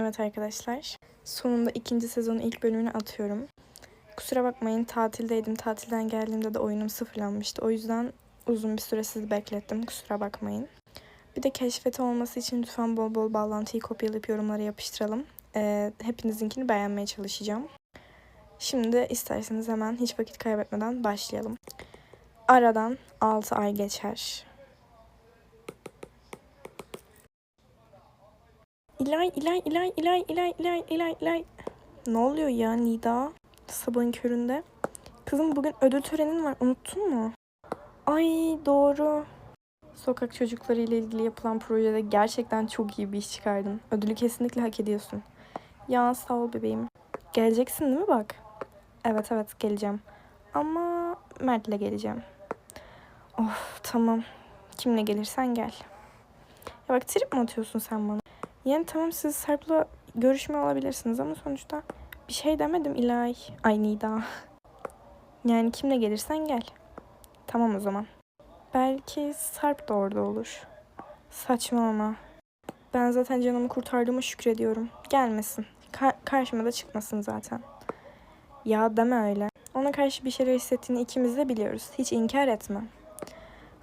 Evet arkadaşlar. Sonunda ikinci sezonun ilk bölümünü atıyorum. Kusura bakmayın tatildeydim. Tatilden geldiğimde de oyunum sıfırlanmıştı. O yüzden uzun bir süre sizi beklettim. Kusura bakmayın. Bir de keşfeti olması için lütfen bol bol bağlantıyı kopyalayıp yorumlara yapıştıralım. Ee, hepinizinkini beğenmeye çalışacağım. Şimdi isterseniz hemen hiç vakit kaybetmeden başlayalım. Aradan 6 ay geçer. İlay, İlay, İlay, İlay, İlay, İlay, İlay, İlay. Ne oluyor ya Nida? Sabahın köründe. Kızım bugün ödül törenin var. Unuttun mu? Ay doğru. Sokak çocukları ile ilgili yapılan projede gerçekten çok iyi bir iş çıkardın. Ödülü kesinlikle hak ediyorsun. Ya sağ ol bebeğim. Geleceksin değil mi bak? Evet evet geleceğim. Ama Mert'le geleceğim. Of tamam. Kimle gelirsen gel. Ya bak trip mi atıyorsun sen bana? Yani tamam siz Sarp'la görüşme olabilirsiniz ama sonuçta bir şey demedim İlay. Ay Nida. Yani kimle gelirsen gel. Tamam o zaman. Belki Sarp da orada olur. Saçmalama. Ben zaten canımı kurtardığıma şükrediyorum. Gelmesin. Ka- karşıma da çıkmasın zaten. Ya deme öyle. Ona karşı bir şeyler hissettiğini ikimiz de biliyoruz. Hiç inkar etme.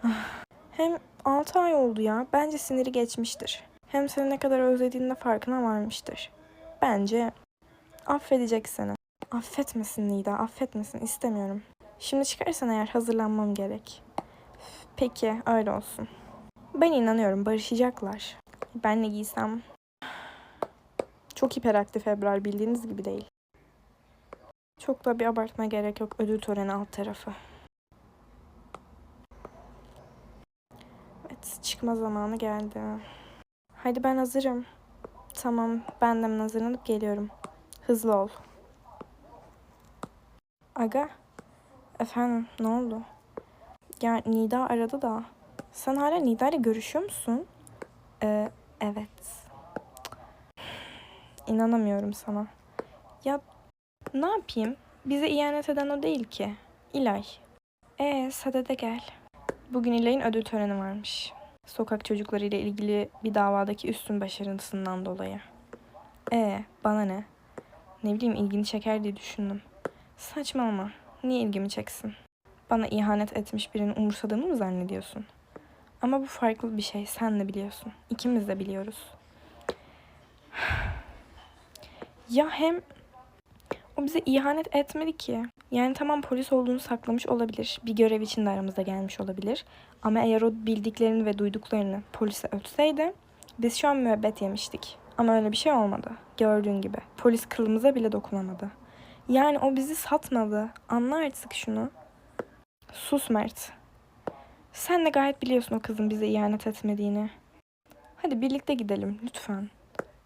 Ah. Hem 6 ay oldu ya. Bence siniri geçmiştir. Hem seni ne kadar özlediğinin de farkına varmıştır. Bence affedecek seni. Affetmesin Nida, affetmesin. istemiyorum. Şimdi çıkarsan eğer hazırlanmam gerek. Peki, öyle olsun. Ben inanıyorum, barışacaklar. Ben ne giysem? Çok hiperaktif Ebrar, bildiğiniz gibi değil. Çok da bir abartma gerek yok. Ödül töreni alt tarafı. Evet, çıkma zamanı geldi. Hadi ben hazırım. Tamam, ben de hazırlanıp geliyorum. Hızlı ol. Aga, efendim ne oldu? Ya Nida aradı da. Sen hala Nida ile görüşüyor musun? Ee, evet. İnanamıyorum sana. Ya ne yapayım? Bize ihanet eden o değil ki. İlay. Ee, sadede gel. Bugün İlay'ın ödül töreni varmış. Sokak çocukları ile ilgili bir davadaki üstün başarısından dolayı. Ee, bana ne? Ne bileyim ilgini çeker diye düşündüm. Saçmalama. Niye ilgimi çeksin? Bana ihanet etmiş birini umursadığımı mı zannediyorsun? Ama bu farklı bir şey. Sen de biliyorsun. İkimiz de biliyoruz. Ya hem o bize ihanet etmedi ki. Yani tamam polis olduğunu saklamış olabilir. Bir görev için de aramızda gelmiş olabilir. Ama eğer o bildiklerini ve duyduklarını polise ötseydi biz şu an müebbet yemiştik. Ama öyle bir şey olmadı. Gördüğün gibi. Polis kılımıza bile dokunamadı. Yani o bizi satmadı. Anla artık şunu. Sus Mert. Sen de gayet biliyorsun o kızın bize ihanet etmediğini. Hadi birlikte gidelim lütfen.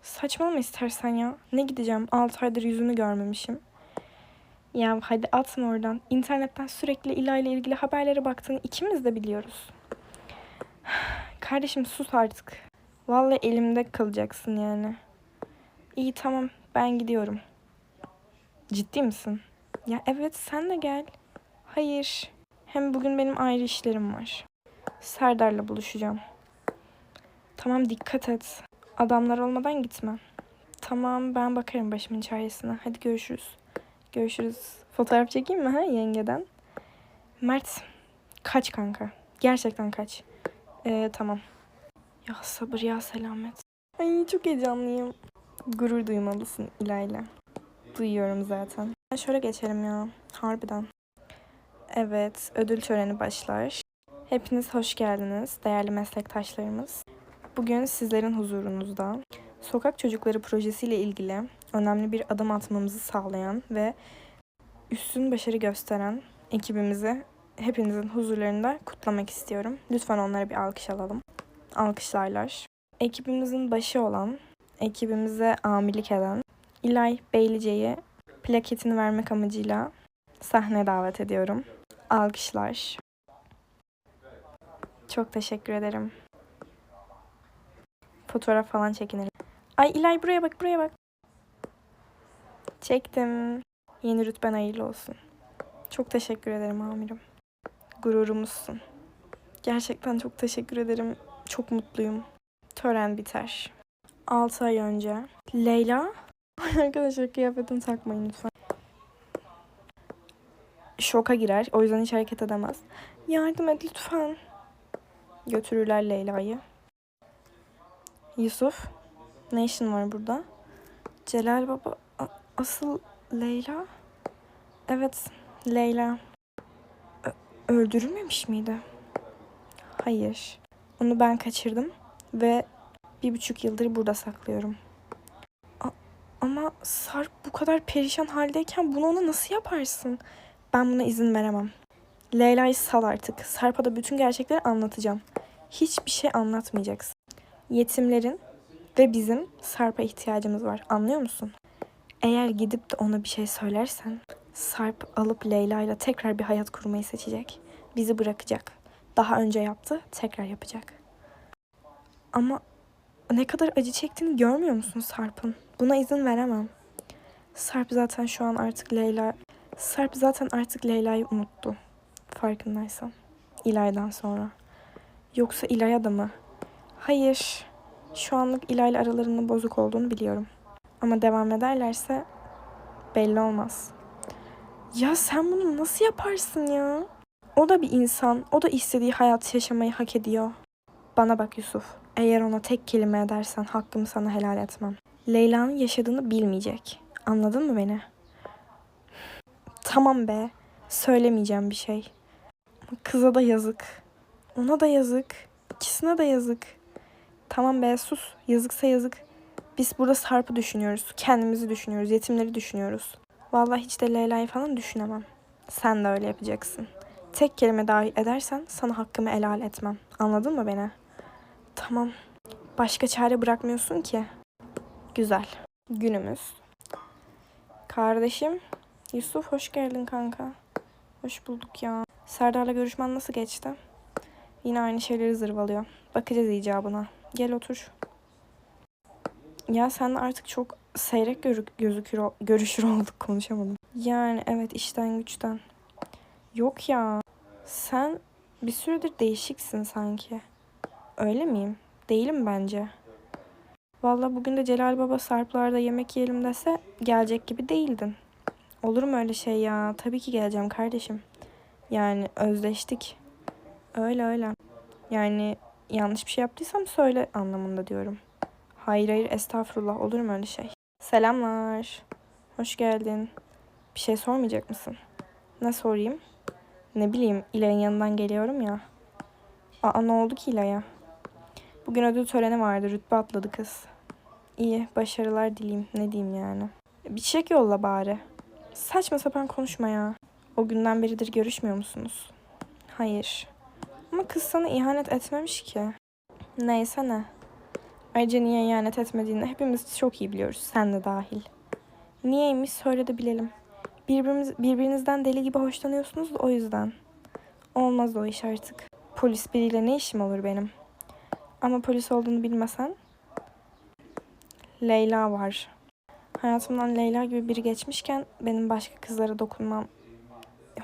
Saçmalama istersen ya. Ne gideceğim? 6 aydır yüzünü görmemişim. Ya hadi atma oradan. İnternetten sürekli İla ile ilgili haberlere baktığını ikimiz de biliyoruz. Kardeşim sus artık. Vallahi elimde kalacaksın yani. İyi tamam ben gidiyorum. Ciddi misin? Ya evet sen de gel. Hayır. Hem bugün benim ayrı işlerim var. Serdar'la buluşacağım. Tamam dikkat et. Adamlar olmadan gitme. Tamam ben bakarım başımın çaresine. Hadi görüşürüz. Görüşürüz. Fotoğraf çekeyim mi ha yengeden? Mert kaç kanka. Gerçekten kaç. Ee, tamam. Ya sabır ya selamet. Ay çok heyecanlıyım. Gurur duymalısın İlayla. Duyuyorum zaten. Şöyle geçelim ya. Harbiden. Evet, ödül töreni başlar. Hepiniz hoş geldiniz değerli meslektaşlarımız. Bugün sizlerin huzurunuzda Sokak Çocukları projesiyle ilgili önemli bir adım atmamızı sağlayan ve üstün başarı gösteren ekibimizi hepinizin huzurlarında kutlamak istiyorum. Lütfen onlara bir alkış alalım. Alkışlarlar. Ekibimizin başı olan, ekibimize amirlik eden İlay Beylice'yi plaketini vermek amacıyla sahneye davet ediyorum. Alkışlar. Çok teşekkür ederim. Fotoğraf falan çekinelim. Ay İlay buraya bak buraya bak. Çektim. Yeni rütben hayırlı olsun. Çok teşekkür ederim amirim. Gururumuzsun. Gerçekten çok teşekkür ederim. Çok mutluyum. Tören biter. 6 ay önce Leyla? Arkadaşlar kıyafetini takmayın lütfen. Şoka girer. O yüzden hiç hareket edemez. Yardım et lütfen. Götürürler Leyla'yı. Yusuf. Ne işin var burada? Celal Baba. Asıl Leyla? Evet. Leyla. Ö- öldürülmemiş miydi? Hayır. Onu ben kaçırdım ve bir buçuk yıldır burada saklıyorum. A- ama Sarp bu kadar perişan haldeyken bunu ona nasıl yaparsın? Ben buna izin veremem. Leyla'yı sal artık. Sarp'a da bütün gerçekleri anlatacağım. Hiçbir şey anlatmayacaksın. Yetimlerin ve bizim Sarp'a ihtiyacımız var. Anlıyor musun? Eğer gidip de ona bir şey söylersen Sarp alıp Leyla ile tekrar bir hayat kurmayı seçecek. Bizi bırakacak. Daha önce yaptı, tekrar yapacak. Ama ne kadar acı çektiğini görmüyor musun Sarp'ın? Buna izin veremem. Sarp zaten şu an artık Leyla... Sarp zaten artık Leyla'yı unuttu. Farkındaysan. İlay'dan sonra. Yoksa İlay'a da mı? Hayır. Şu anlık İlay'la aralarının bozuk olduğunu biliyorum. Ama devam ederlerse belli olmaz. Ya sen bunu nasıl yaparsın ya? O da bir insan. O da istediği hayatı yaşamayı hak ediyor. Bana bak Yusuf. Eğer ona tek kelime edersen hakkımı sana helal etmem. Leyla'nın yaşadığını bilmeyecek. Anladın mı beni? Tamam be. Söylemeyeceğim bir şey. Kıza da yazık. Ona da yazık. İkisine de yazık. Tamam be sus. Yazıksa yazık. Biz burada Sarp'ı düşünüyoruz. Kendimizi düşünüyoruz. Yetimleri düşünüyoruz. Vallahi hiç de Leyla'yı falan düşünemem. Sen de öyle yapacaksın. Tek kelime dahi edersen sana hakkımı helal etmem. Anladın mı beni? Tamam. Başka çare bırakmıyorsun ki. Güzel. Günümüz. Kardeşim. Yusuf hoş geldin kanka. Hoş bulduk ya. Serdar'la görüşmen nasıl geçti? Yine aynı şeyleri zırvalıyor. Bakacağız icabına. Gel otur. Ya sen artık çok seyrek gözükür görüşür olduk konuşamadım. Yani evet işten güçten. Yok ya. Sen bir süredir değişiksin sanki. Öyle miyim? Değilim bence. Vallahi bugün de Celal Baba Sarplar'da yemek yiyelim dese gelecek gibi değildin. Olur mu öyle şey ya? Tabii ki geleceğim kardeşim. Yani özleştik. Öyle öyle. Yani yanlış bir şey yaptıysam söyle anlamında diyorum. Hayır hayır estağfurullah olur mu öyle şey? Selamlar. Hoş geldin. Bir şey sormayacak mısın? Ne sorayım? Ne bileyim İlay'ın yanından geliyorum ya. Aa ne oldu ki İlay'a? Bugün ödül töreni vardı. Rütbe atladı kız. İyi başarılar dileyim. Ne diyeyim yani. Bir çiçek yolla bari. Saçma sapan konuşma ya. O günden beridir görüşmüyor musunuz? Hayır. Ama kız sana ihanet etmemiş ki. Neyse ne. Ayrıca niye ihanet etmediğini hepimiz çok iyi biliyoruz. Sen de dahil. Niyeymiş söyle de bilelim. Birbirimiz, birbirinizden deli gibi hoşlanıyorsunuz da o yüzden. Olmaz o iş artık. Polis biriyle ne işim olur benim? Ama polis olduğunu bilmesen. Leyla var. Hayatımdan Leyla gibi biri geçmişken benim başka kızlara dokunmam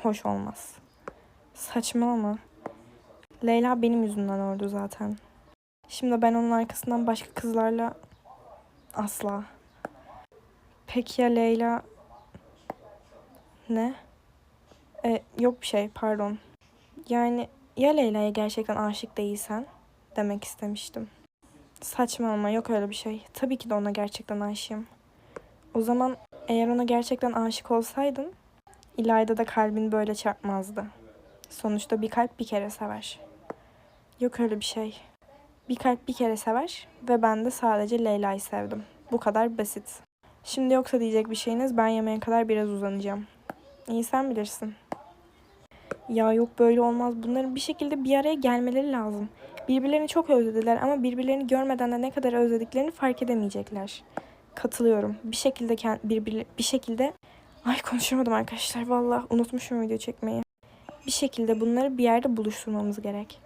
hoş olmaz. Saçmalama. Leyla benim yüzümden öldü zaten. Şimdi ben onun arkasından başka kızlarla asla. Peki ya Leyla? Ne? E, yok bir şey pardon. Yani ya Leyla'ya gerçekten aşık değilsen demek istemiştim. Saçmalama yok öyle bir şey. Tabii ki de ona gerçekten aşığım. O zaman eğer ona gerçekten aşık olsaydın İlayda da kalbin böyle çarpmazdı. Sonuçta bir kalp bir kere sever. Yok öyle bir şey. Bir kalp bir kere sever ve ben de sadece Leyla'yı sevdim. Bu kadar basit. Şimdi yoksa diyecek bir şeyiniz ben yemeğe kadar biraz uzanacağım. İyi sen bilirsin. Ya yok böyle olmaz. Bunların bir şekilde bir araya gelmeleri lazım. Birbirlerini çok özlediler ama birbirlerini görmeden de ne kadar özlediklerini fark edemeyecekler. Katılıyorum. Bir şekilde birbirle bir şekilde ay konuşamadım arkadaşlar. Vallahi unutmuşum video çekmeyi. Bir şekilde bunları bir yerde buluşturmamız gerek.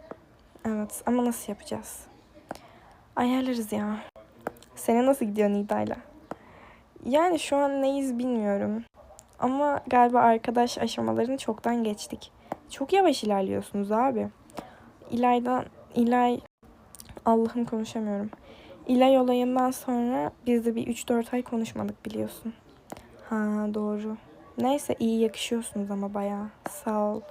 Evet ama nasıl yapacağız? Ayarlarız ya. Sene nasıl gidiyor Nida'yla? Yani şu an neyiz bilmiyorum. Ama galiba arkadaş aşamalarını çoktan geçtik. Çok yavaş ilerliyorsunuz abi. İlay'dan, İlay... Allah'ım konuşamıyorum. İlay olayından sonra biz de bir 3-4 ay konuşmadık biliyorsun. Ha doğru. Neyse iyi yakışıyorsunuz ama bayağı. Sağ ol.